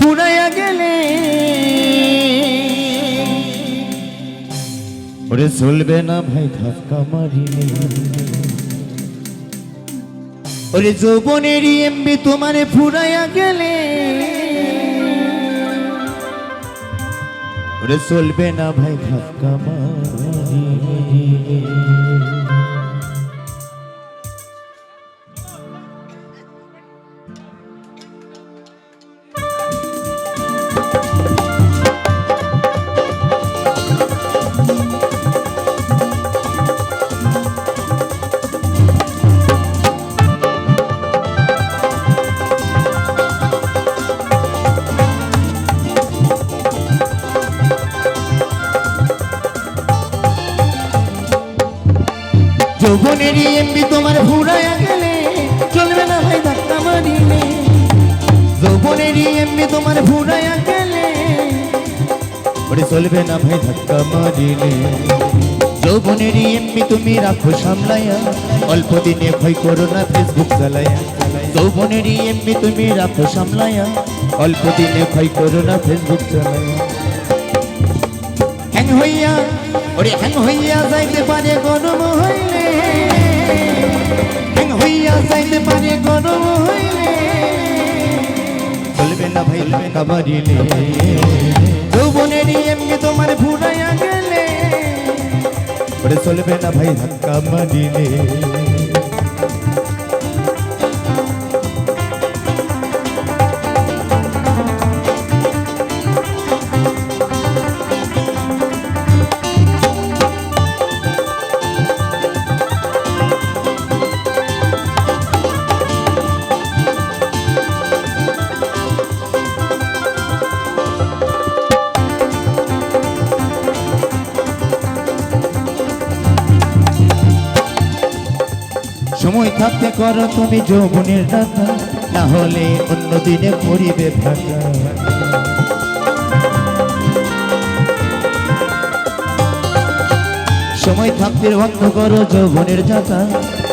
ফুরাইয়া গেলে। ওরে চলবে না ভাই ধাক্কা মারিলে ওরে যৌবনেরই এমবি তোমারে ফুরাইয়া গেলে। ওরে চলবে না ভাই ধাক্কা মারিলে যৌবনেরই এমবি তোমার ফুরাইয়া গেলে চলবে না ভাই ধাক্কা মারিলে। যৌবনেরই এমবি তোমার ফুরাইয়া গেলে ওরে চলবে না ভাই ধাক্কা মারিলে। যৌবনেরই এমবি তুমি রাখো সামলাইয়া, অল্প দিনে ভয় করো না ফেসবুক চালাইয়া। যৌবনেরই এমবি তুমি রাখো সামলাইয়া, অল্প দিনে ভয় করো না ফেসবুক চালাইয়া। হ্যাং হইয়া, ওরে হ্যাং হইয়া যাইতে পারে গরম হইলে ভাই কাবারিলে যৌবনেরই এমনি তোমার ভুলাইয়া গেলে চলবে না ভাই ধাক্কা মারিলে। সময় থাকতে করো তুমি যৌবনের দাতা না হলে অন্য দিনে করিবে ফাঁকা সময় থাকতে বন্ধ করো যৌবনের যাতা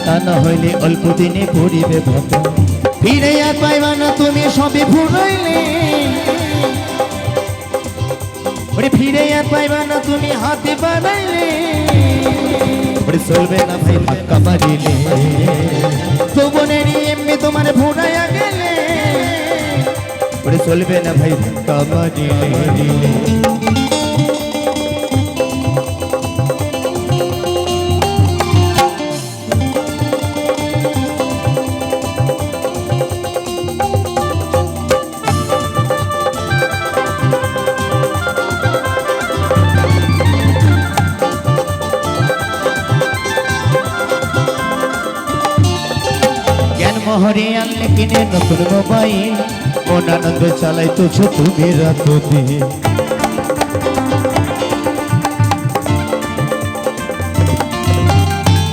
তা না হইলে অল্প দিনে করিবে ফাঁকা ফিরে আর পাইবা না তুমি, সবে ফুরাইলে ফিরে আর পাইবা না তুমি, হাতে বাড়াইলে ওরে চলবে না ভাই ধাক্কা মারিলে যৌবনেরই এমনি তোমার ভুলাইয়া গেলে। চলবে না ভাই ধাক্কা মারিলে মহরে আনলে কিনে নতুন মোবাইল। মন আনন্দ চালাই তো ছোট মেয়েরা তো দিয়ে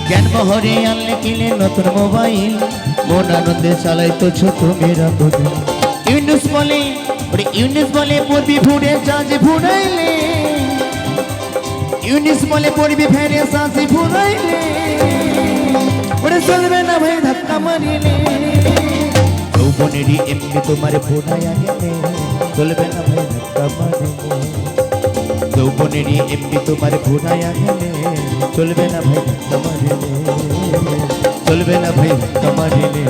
জ্ঞান মহরে আনলে কিনে নতুন মোবাইল। মন আনন্দে চালাই তো ছোট মেয়েরা তো দিয়ে ইউনুস বলে ওরে ইউনুস বলে, পড়বি ভুড়ে চাঁদে ভুড়াইলে ইউনিস বলে, পড়বি ফেরে সাঁচি ভুড়াইলে ওরে চলবে না ভাই ধাক্কা মারিলে। যৌবনেরই এমনি তোমার ফোনায়া গেলে চলবে না ভাই ধাক্কা মারিলে। যৌবনেরই এমনি তোমার ফোনায়া গেলে চলবে না ভাই ধাক্কা মারিলে। চলবে না ভাই ধাক্কা মারিলে।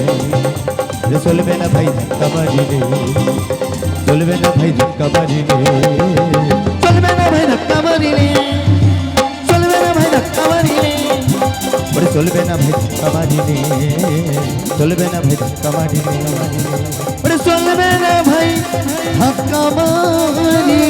চলবে না ভাই ধাক্কা মারিলে। চলবে না ভাই ধাক্কা মারিলে। চলবে না ভেদ কামারি রে চলবে না ভেদ কামারি চলবে না ভাই কামারি